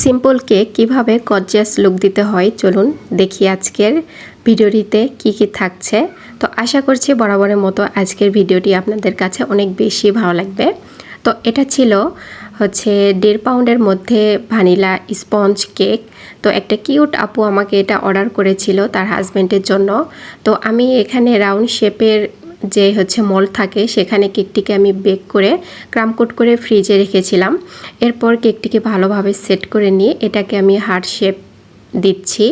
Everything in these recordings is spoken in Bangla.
সিম্পল কেক কীভাবে গর্জিয়াস লুক দিতে হয়, চলুন দেখি আজকের ভিডিওটিতে কি কি থাকছে। তো আশা করছি বরাবরের মতো আজকের ভিডিওটি আপনাদের কাছে অনেক বেশি ভালো লাগবে। তো এটা ছিল হচ্ছে দেড় পাউন্ডের মধ্যে ভানিলা স্পঞ্জ কেক। তো একটা কিউট আপু আমাকে এটা অর্ডার করেছিল তার হাজব্যান্ডের জন্য। তো আমি এখানে রাউন্ড শেপের যে হচ্ছে মল থাকে, সেখানে কেকটিকে আমি বেক করে ক্রামকোট করে ফ্রিজে রেখেছিলাম। এরপর কেকটিকে ভালোভাবে সেট করে নিয়ে, এটাকে আমি হার্ট শেপ দিচ্ছি।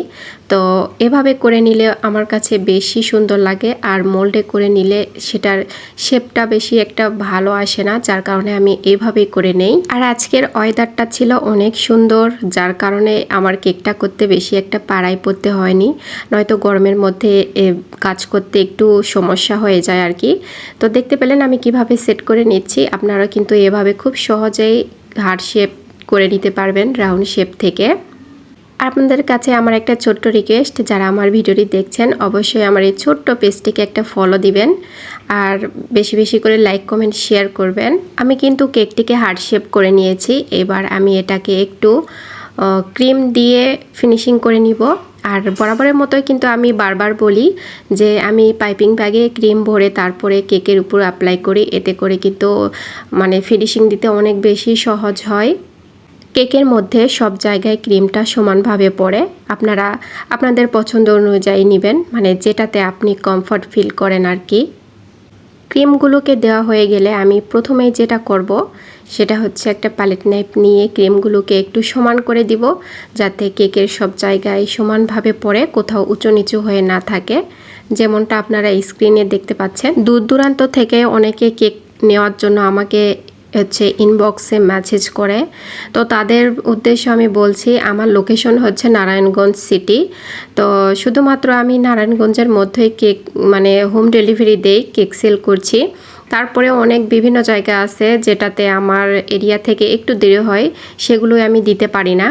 তো এভাবে করে নিলে আমার কাছে বেশি সুন্দর লাগে আর মোল্ডে করে নিলে সেটার শেপটা বেশি একটা ভালো আসে না, যার কারণে আমি এইভাবেই করে নেই। আর আজকের ওয়েদারটা ছিল অনেক সুন্দর, যার কারণে আমার কেকটা করতে বেশি একটা পাড়াই পড়তে হয়নি। নয়তো গরমের মধ্যে কাজ করতে একটু সমস্যা হয়ে যায় আর কি। তো দেখতে পেলেন আমি কীভাবে সেট করে নিচ্ছি আপনারা কিন্তু এভাবে খুব সহজেই হার্ড শেপ করে নিতে পারবেন রাউন্ড শেপ থেকে। আপনাদের কাছে আমার একটা ছোট্ট রিকোয়েস্ট যারা আমার ভিডিওটি দেখছেন, অবশ্যই আমার এই ছোট্ট পেজটিকে একটা ফলো দিবেন আর বেশি বেশি করে লাইক কমেন্ট শেয়ার করবেন। আমি কিন্তু কেকটিকে হার্ড শেপ করে নিয়েছি। এবার আমি এটাকে একটু ক্রিম দিয়ে ফিনিশিং করে নিব। আর বরাবরের মতোই কিন্তু আমি বারবার বলি যে, আমি পাইপিং ব্যাগে ক্রিম ভরে তারপরে কেকের উপর অ্যাপ্লাই করি। এতে করে কিন্তু মানে ফিনিশিং দিতে অনেক বেশি সহজ হয়। কেকের মধ্যে সব জায়গায় ক্রিমটা সমানভাবে পড়ে। আপনারা, আপনাদের পছন্দ অনুযায়ী নেবেন মানে যেটাতে আপনি কমফর্ট ফিল করেন আর কি ক্রিমগুলোকে দেওয়া হয়ে গেলে আমি প্রথমেই যেটা করব, সেটা হচ্ছে একটা প্যালেট নাইফ নিয়ে ক্রিমগুলোকে একটু সমান করে দিব, যাতে কেকের সব জায়গায় সমানভাবে পড়ে, কোথাও উঁচু নিচু হয়ে না থাকে। যেমনটা আপনারা স্ক্রিনে দেখতে পাচ্ছেন। দূর দূরান্ত থেকে অনেকে কেক নেওয়ার জন্য আমাকে হচ্ছে ইনবক্সে মেসেজ করে। তো তাদের উদ্দেশ্যে আমি বলছি, আমার লোকেশন হচ্ছে নারায়ণগঞ্জ সিটি তো শুধুমাত্র আমি নারায়ণগঞ্জের মধ্যেই কেক মানে হোম ডেলিভারি দেই কেক সেল করছি। তারপরে অনেক বিভিন্ন জায়গা আছে যেটাতে আমার এরিয়া থেকে একটু দেরি হয়, সেগুলোই আমি দিতে পারি না।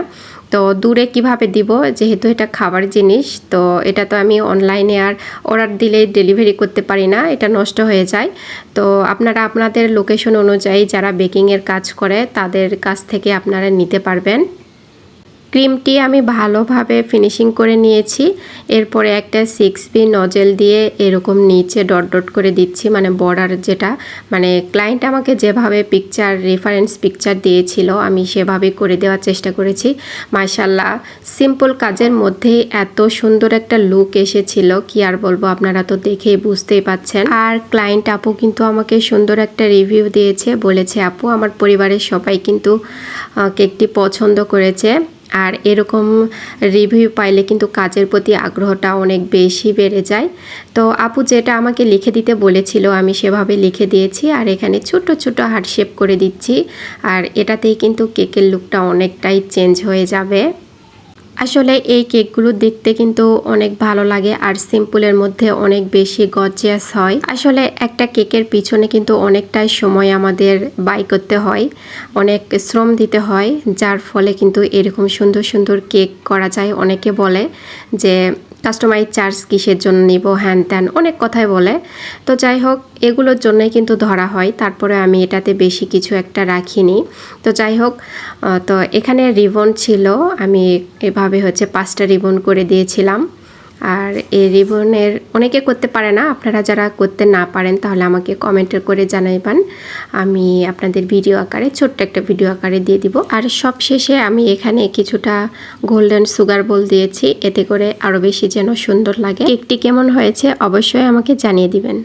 তো দূরে কীভাবে দিব? যেহেতু এটা খাবার জিনিস, তো এটা তো আমি অনলাইনে আর অর্ডার দিলে ডেলিভারি করতে পারি না, এটা নষ্ট হয়ে যায়। তো আপনারা আপনাদের লোকেশন অনুযায়ী যারা বেকিংয়ের কাজ করে, তাদের কাছ থেকে আপনারা নিতে পারবেন। ক্রিমটি আমি ভালোভাবে ফিনিশিং করে নিয়েছি। এরপরে একটা সিক্স বি নজেল দিয়ে এরকম নিচে ডট ডট করে দিচ্ছি মানে বর্ডার যেটা মানে ক্লায়েন্ট আমাকে যেভাবে পিকচার রেফারেন্স পিকচার দিয়েছিল, আমি সেভাবে করে দেওয়ার চেষ্টা করেছি। মাশাল্লাহ সিম্পল কাজের মধ্যেই এত সুন্দর একটা লুক এসেছিল, কি আর বলব আপনারা তো দেখেই বুঝতেই পাচ্ছেন। আর ক্লায়েন্ট আপু কিন্তু আমাকে সুন্দর একটা রিভিউ দিয়েছে, বলেছে, আপু, আমার পরিবারের সবাই কিন্তু কেকটি পছন্দ করেছে। আর এরকম রিভিউ পাইলে কিন্তু কাজের প্রতি আগ্রহটা অনেক বেশি বেড়ে যায়। তো আপু যেটা আমাকে লিখে দিতে বলেছিল, আমি সেভাবে লিখে দিয়েছি আর এখানে ছোট ছোট হার্ট শেপ করে দিচ্ছি। আর এটাতেই কিন্তু কেকের লুকটা অনেকটাই চেঞ্জ হয়ে যাবে। আসলে এই কেকগুলো দেখতে কিন্তু অনেক ভালো লাগে আর সিম্পলের মধ্যে অনেক বেশি গর্জিয়াস হয়। আসলে একটা কেকের পিছনে কিন্তু অনেকটাই সময় আমাদের বাই করতে হয়, অনেক শ্রম দিতে হয়, যার ফলে কিন্তু এরকম সুন্দর সুন্দর কেক করা যায়। অনেকে বলে যে কাস্টমাইজ চার্জ কিসের জন্য নিব হ্যান ত্যান, অনেক কথাই বলে। তো যাই হোক, এগুলোর জন্যই কিন্তু ধরা হয়। তারপরে আমি এটাতে বেশি কিছু একটা রাখিনি। তো যাই হোক তো এখানে রিবন ছিল। আমি এভাবে হচ্ছে পাঁচটা রিবন করে দিয়েছিলাম। আর এই রিবনের অনেকে করতে পারে না, আপনারা যারা করতে না পারেন তাহলে আমাকে কমেন্ট করে জানাইবেন। আমি আপনাদের ভিডিও আকারে, ছোট্ট একটা ভিডিও আকারে দিয়ে দিব। আর সব শেষে আমি এখানে কিছুটা গোল্ডেন সুগার বল দিয়েছি, এতে করে আরও বেশি যেন সুন্দর লাগে। একটি কেমন হয়েছে অবশ্যই আমাকে জানিয়ে দিবেন।